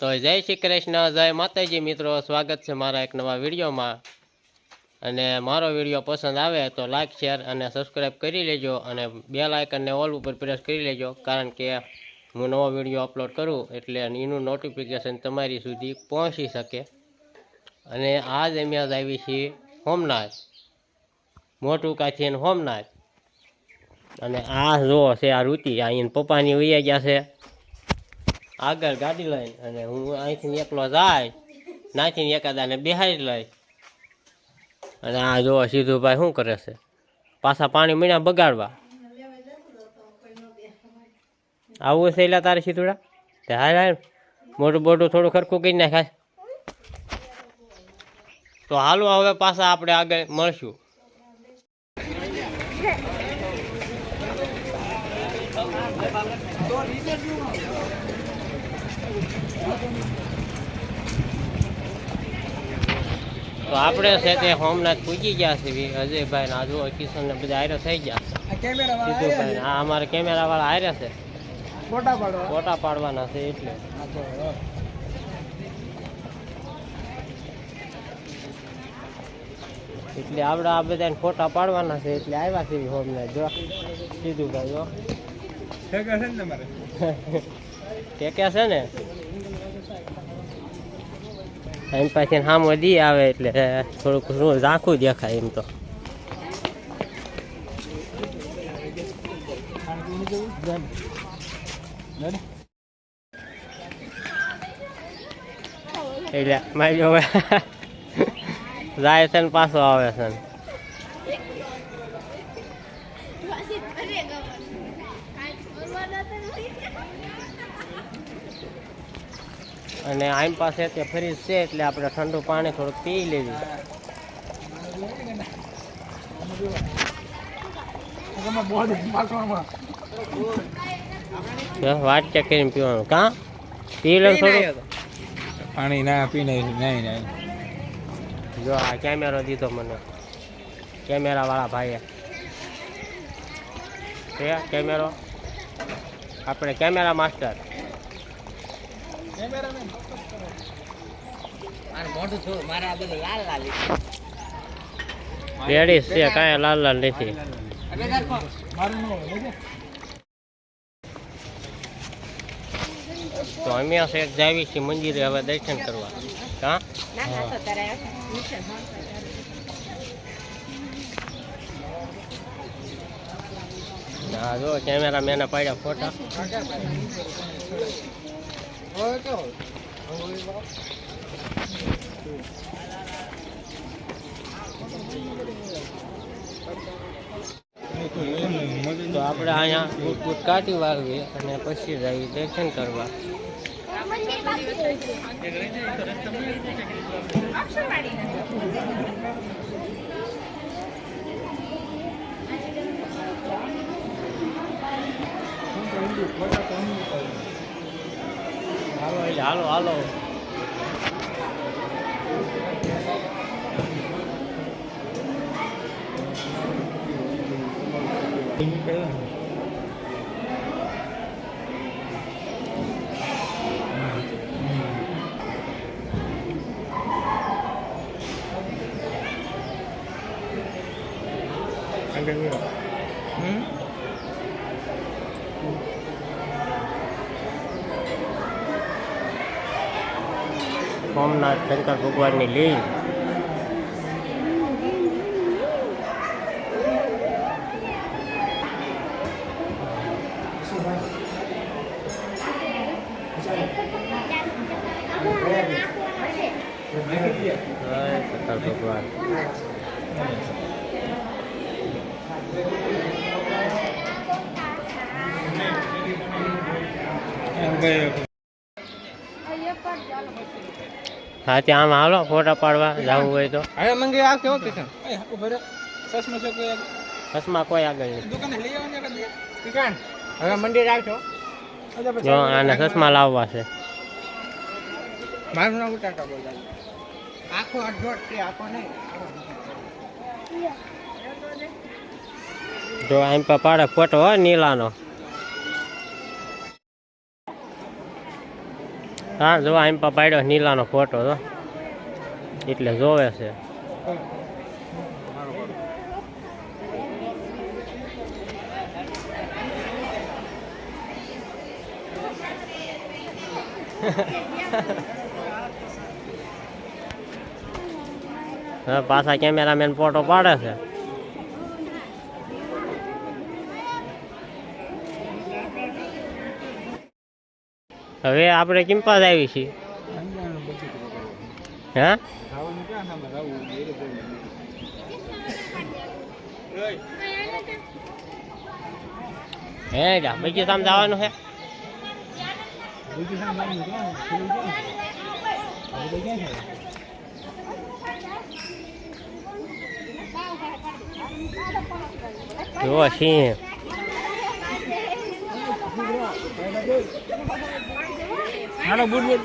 તો જય શ્રી કૃષ્ણ, જય માતાજી મિત્રો. સ્વાગત છે મારા એક નવા વિડીયોમાં. અને મારો વીડિયો પસંદ આવે તો લાઇક શેર અને સબસ્ક્રાઈબ કરી લેજો અને બે લાઇકનને ઓલ ઉપર પ્રેસ કરી લેજો. કારણ કે હું નવો વીડિયો અપલોડ કરું એટલે એનું નોટિફિકેશન તમારી સુધી પહોંચી શકે. અને આજ અમે આજ આવી છીએ હોમનાથ, મોટું કાથી અને હોમનાથ. અને આ જો છે આ રૂતિ એને પપ્પાની વૈયા ગયા છે. આગળ ગાડી લઈને અને હું અહીંથી એકલો જાય, નાખીને એકાદાને બેહાડી લઈ. અને આ જો સીધુભાઈ શું કરે છે? પાછા પાણી મીણા બગાડવા. આવું છે એટલે તારે સીધુડા તે હાલ હાલ મોટું મોટું થોડું ખરખું કરી નાખાય. તો હાલો હવે પાછા આપણે આગળ મળશું. તો આપણે છે તે હોમનાથ પૂજી ગયા છે અજયભાઈ ને આજુ કિશન ને બધા આયરા થઈ ગયા. સીધુભાઈ હા અમારે કેમેરા વાળા આયરા છે. ફોટા પાડવાના છે એટલે. એટલે આપણે આ બધાને ફોટા પાડવાના છે એટલે આવ્યા છે હોમનાથ જો સીધુભાઈ જો. કે કે છે ને? એમ પાછી સામો દી આવે એટલે થોડુંક શું ઝાંખું દેખાય એમ તો. એટલે મારી હવે જાય છે ને પાછો આવે છે ને. અને આમ પાસે તે ફ્રીજ છે એટલે આપણે ઠંડુ પાણી થોડુંક પી લેવી. વાત ચેક કરીને પીવાનું? કા? પી લે થોડું પાણી ના પી નહીં નહીં નહીં. જો આ કેમેરો દીધો મને. કેમેરા વાળા ભાઈએ કેમેરો? આપણે કેમેરા માસ્ટર. લેડીઝ છે કાંઈ લાલ લાલ નથી. મારું ન હોય લેજે. તો અમે શેઠ જાવી છીએ મંદિરે હવે દર્શન કરવા. હા? હા. જો કેમેરા મેને પાડ્યા ફોટા. તો આપણે અહીંયા બૂટ કાઢી વાળવી અને પછી જઈ દર્શન કરવા. હાલો એટલે હાલો હાલો હમ? સોમનાથ શંકર ભગવાનની લીલ. શંકર ભગવાન એમ ભાઈ હા ત્યાં આમ હાલો ફોટા પાડવા જવું હોય તો. હવે મંગે આ કેવો કિશન એ ઊભો રે સસમાં છે કોઈ આગળ? નહીં. દુકાને લઈ આવવાને કે હવે મંદિર આવશો જો આને ચશ્મા લાવવા છે. મારું નામ ઉટાકા બોલતા. આખો અડધો છે આખો નહીં. જો એમ પર પાડે ફોટો હોય નીલાનો. હા જોવા એમ પા પાડ્યો નીલાનો ફોટો તો એટલે જોવે છે. પાછા કેમેરામેન ફોટો પાડે છે. હવે આપણે કિંપાસ આવી છીએ? હે? હે જા બીજી સામે જવાનું છે? જુઓ સિંહ. હાલો બુટ બુટ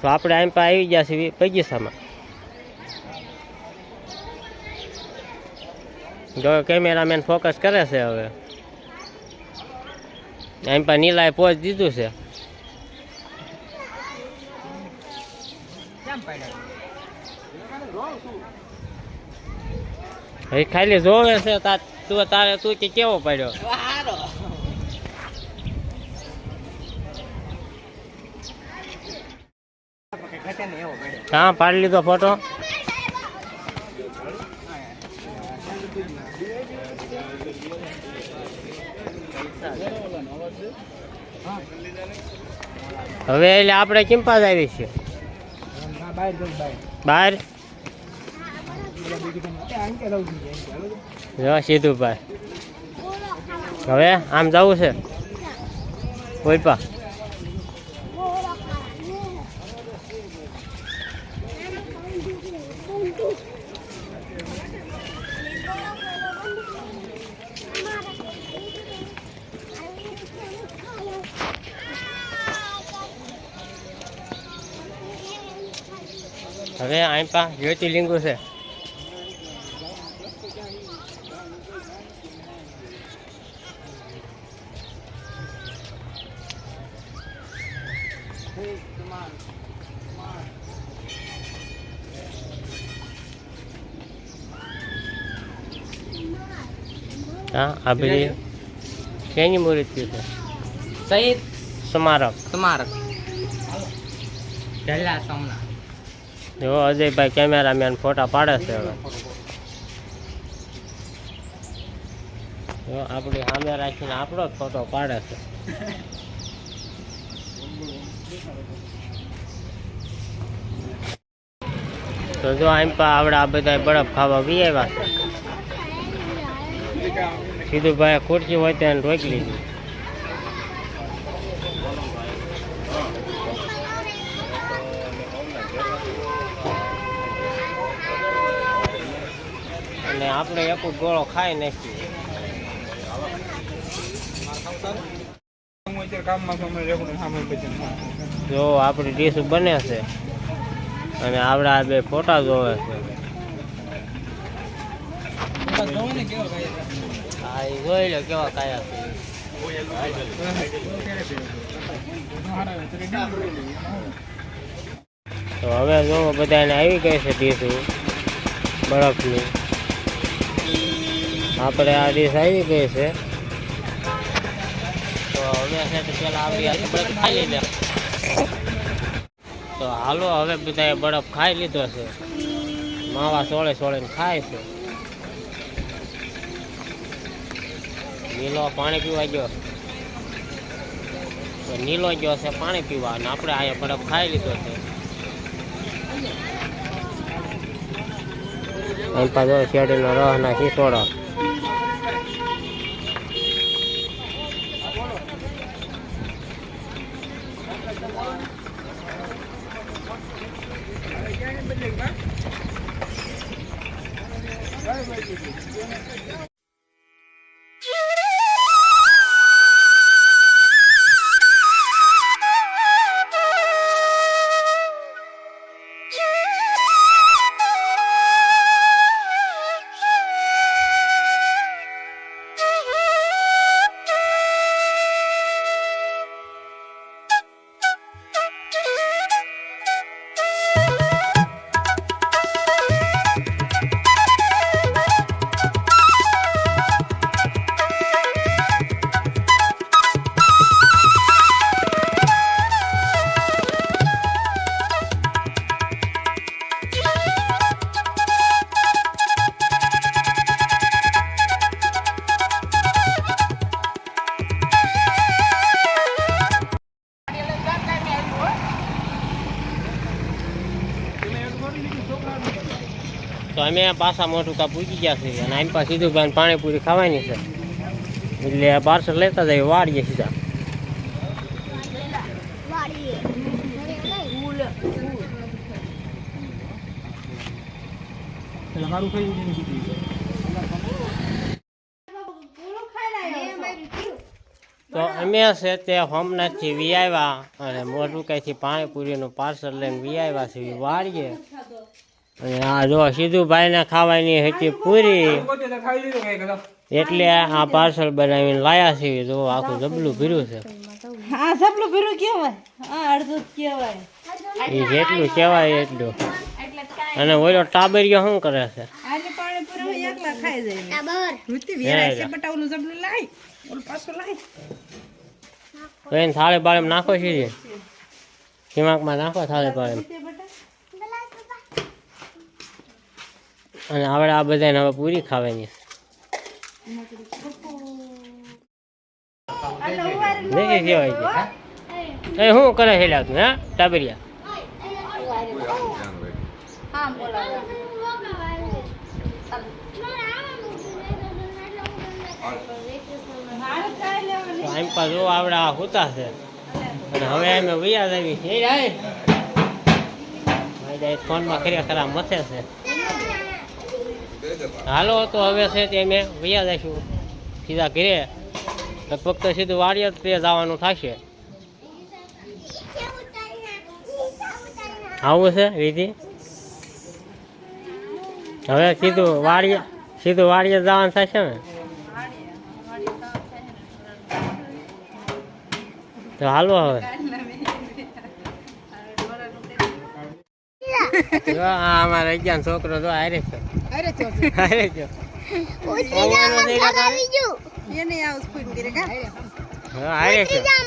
તો આપણે આમ પા આવી ગયા છીએ પગીસામાં જો કેમેરામેન ફોકસ કરે છે હવે. એમ પા નીલાએ પોચ દીધું છે. હવે ખાલી જોવે છે તું તારે તું કે કેવો પડ્યો હારો ઘટે ને એવો પડ્યો હા, પાડી લીધો ફોટો હવે એટલે આપણે કિંપાસ આવી છે બહાર? જો, સીધું ભાઈ હવે આમ જવું છે? કોઈ પા. આમ પા જ્યોતિર્લિંગો છે. હા આ બધી શેની મૂર્તિ છે? શહીદ સ્મારક સ્મારક સોમનાથ. જો અજયભાઈ કેમેરામેન ફોટા પાડે છે હવે. જો આપણી સામે રાખીને આપણો જ ફોટો પાડે છે. તો જો આમ પા આપણે આ બધા બરફ ખાવા બી આવ્યા છે. સીધું ભાઈ ખુરશી હોય તેને રોકી લીધી અને આપણે એક ગોળો ખાઈ નાખીએ. જો આપણી ડીશ બને છે. અને આપણે બે ફોટા જોવે છે. તો હવે જો બધાને આવી ગઈ છે ડીશું બરફની. આપણે આ ડીશ આવી ગઈ છે. તો હવે છે તો પેલા આપણી આ બરફ ખાઈ લીધા તો હાલો હવે બધાએ બરફ ખાઈ લીધો છે. માવા સોળે સોળે ખાય છે. નીલો પાણી પીવા ગયો. તો નીલો ગયો છે પાણી પીવા. અને આપણે અહીંયા બરફ ખાઈ લીધો છે. એમ પાછો શેરડીનો રસ ના શીસોડો bên rừng á. અમે પાછા મોટું કાપ પૂકી ગયા છે. અને આમ પાસે સીધું ભાઈ પાણીપુરી ખાવાની છે. એટલે પાર્સલ લેતા જઈએ વાળીએ સીધા. તો અમે છે તે હોમનાથથી વી આવ્યા અને મોટું કાંઈથી પાણીપુરીનું પાર્સલ લઈને વી આવ્યા છે વાળીએ. અને આ જો સીધું ભાઈને ખાવાની હતી પૂરી. એટલે આ પાર્સલ બનાવીને લાયા છે જો આખું જબલું ભીરું છે. હા જબલું ભીરું કેવાય હા અડધું જ કેવાય એ જેટલું કહેવાય એટલું. અને ઓલો ટાબરિયો શું કરે છે? છે થાળી બાળી નાખો સીધી. દિમાગમાં નાખો થાળી બાળી તે બટા અને આપણે આ બધાને હવે પૂરી ખાવાની. દેખી કેવાય છે એ શું કરે છે લ્યા તું હે? ટાબરિયા. ટાઈમ આમ પા આ હોતા છે. અને હવે અમે વૈયા આવી ફોનમાં કર્યા ખરા મથે છે. હાલો, તો હવે છે તે અમે વૈયા જઈશું. સીધા ઘરે. લગભગ તો સીધું વાડીએ તે જવાનું થશે. આવું છે, વિધિ? હવે સીધું વાડીએ સીધું વાડીએ જવાનું થશે ને? તો હાલો હવે જો આ અમારા અગિયાર છોકરો છે. તો આરે છે. ગયા? એને સ્પીડ કરે કા? હા, હારે છે. ઉતરી જા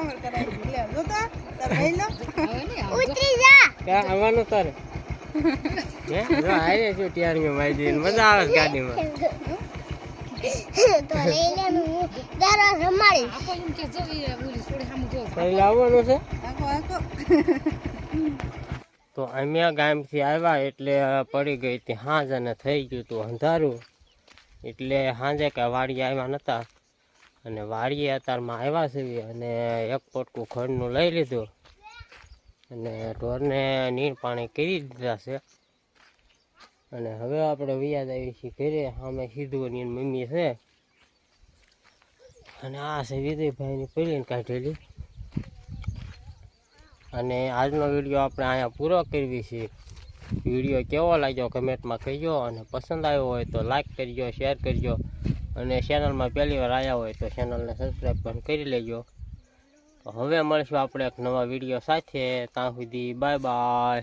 અમર કરાવી લે જો તો તાર ભાઈ લો. ક્યાં આવવાનું તારે. હે? જો હારે છે ટિયારીઓ મારી દઈને. મજા આવે છે ગાડીમાં. તારે આવવાનું છે? આખો આખો તો અમે ગામથી આવ્યા એટલે પડી ગઈ હતી, હાંજ અને થઈ ગયું હતું અંધારું. એટલે સાંજે કે વાડીએ આવ્યા નહોતા અને વાડીએ અત્યારમાં આવ્યા છે અને એક પોટકું ખડનું લઈ લીધું. અને ઢોરને નીર પાણી કરી દીધા છે. અને હવે આપણે વ્યાજ આવી છીએ ઘરે સામે સીધું મમ્મી છે. અને આ છે વિજયભાઈની પેલીને કાઢેલી. અને આજનો વીડિયો આપણે અહીંયા પૂરો કરવી છે. વીડિયો કેવો લાગ્યો કમેન્ટમાં કહીજો અને પસંદ આવ્યો હોય તો લાઇક કરજો શેર કરજો. અને ચેનલમાં પહેલી વાર આવ્યા હોય તો ચેનલને સબસ્ક્રાઈબ પણ કરી લેજો. હવે મળશું આપણે એક નવા વીડિયો સાથે. ત્યાં સુધી બાય બાય